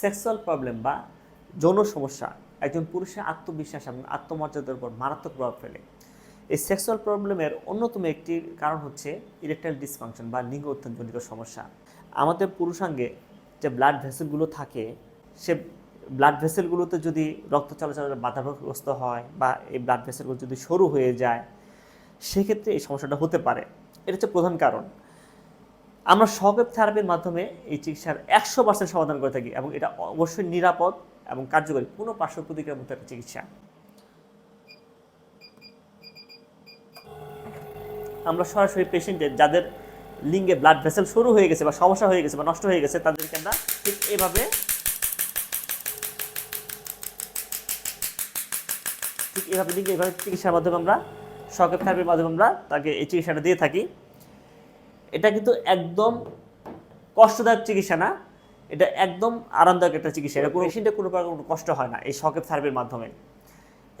Sexual problem বা যৌন সমস্যা, একজন পুরুষের আত্মবিশ্বাস এবং আত্মমর্যাদার উপর মারাত্মক প্রভাব ফেলে। এই সেক্সুয়াল প্রবলেমের অন্যতম একটি কারণ হচ্ছে ইরেকটাইল ডিসফাংশন বা লিঙ্গ উত্থানজনিত সমস্যা। আমাদের পুরুষাঙ্গে যে ব্লাড ভেসেলগুলো থাকে, সে ব্লাড ভেসেলগুলোতে যদি রক্ত চলাচলের বাধাগ্রস্ত হয় বা এই ব্লাড ভেসেলগুলো যদি সরু হয়ে যায়, সেক্ষেত্রে এই সমস্যাটা হতে পারে। এটা হচ্ছে প্রধান কারণ। আমরা সবেব থেরাপির মাধ্যমে এই চিকিৎসার একশো পার্সেন্ট সমাধান করে থাকি এবং এটা অবশ্যই নিরাপদ এবং কার্যকরী। কোনো পার্শ্ব প্রতিক্রিয়ার মতো একটা চিকিৎসা। আমরা সরাসরি পেশেন্টের যাদের লিঙ্গে ব্লাড ভেসেল শুরু হয়ে গেছে বা সমস্যা হয়ে গেছে বা নষ্ট হয়ে গেছে, তাদেরকে আমরা ঠিক এভাবে ঠিক এভাবে লিঙ্গে এভাবে চিকিৎসার মাধ্যমে আমরা সকেপ থেরাপির মাধ্যমে আমরা তাকে এই চিকিৎসাটা দিয়ে থাকি। এটা কিন্তু একদম কষ্টদায়ক চিকিৎসা না। এটা একদম আরামদায়ক একটা চিকিৎসা। এটা কোনো পেশেন্টের কোনো প্রকার কোনো কষ্ট হয় না এই সকেপ থেরাপির মাধ্যমে।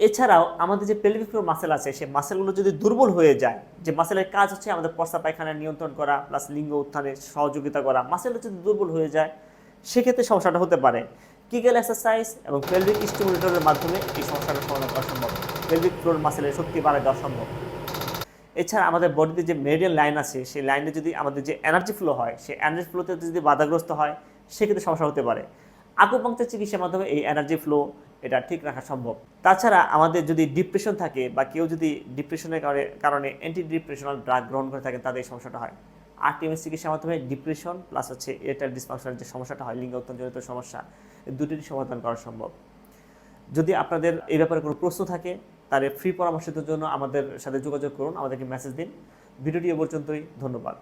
এছাড়াও আমাদের যে পেলভিক ফ্লোর মাসেল আছে, সেই মাসেলগুলো যদি দুর্বল হয়ে যায়, যে মাসেলের কাজ হচ্ছে আমাদের পস্তা পায়খানা নিয়ন্ত্রণ করা প্লাস লিঙ্গ উত্থানে সহযোগিতা করা, মাসেলটা যদি দুর্বল হয়ে যায়, সেক্ষেত্রে সমস্যাটা হতে পারে। কিগেল এক্সারসাইজ এবং পেলভিক স্টিমুলেটরের মাধ্যমে এই সমস্যাটা সমাধান করা সম্ভব। পেলভিক ফ্লোর মাসেলের শক্তি বাড়ায় দেওয়া সম্ভব। এছাড়া আমাদের বডিতে যে মেরিডিয়ান লাইন আছে, সেই লাইনে যদি আমাদের যে এনার্জি ফ্লো হয়, সেই এনার্জি ফ্লোতে যদি বাধাগ্রস্ত হয়, সেক্ষেত্রে সমস্যা হতে পারে। আকুপাঙ্কচার চিকিৎসার মাধ্যমে এই এনার্জি ফ্লো এটা ঠিক রাখা সম্ভব। তাছাড়া আমাদের যদি ডিপ্রেশন থাকে বা কেউ যদি ডিপ্রেশনের কারণে কারণে অ্যান্টি ডিপ্রেশনাল ড্রাগ গ্রহণ করে থাকেন তাদের এই সমস্যাটা হয়। আর আরটিএমএস চিকিৎসার মাধ্যমে ডিপ্রেশন প্লাস হচ্ছে এটার ডিসফাংশনের যে সমস্যাটা হয়, লিঙ্গ উত্তনজনিত সমস্যা দুটির সমাধান করা সম্ভব। যদি আপনাদের এই ব্যাপারে কোনো প্রশ্ন থাকে তাহলে ফ্রি পরামর্শের জন্য আমাদের সাথে যোগাযোগ করুন, আমাদেরকে মেসেজ দিন। ভিডিওটি এ পর্যন্তই, ধন্যবাদ।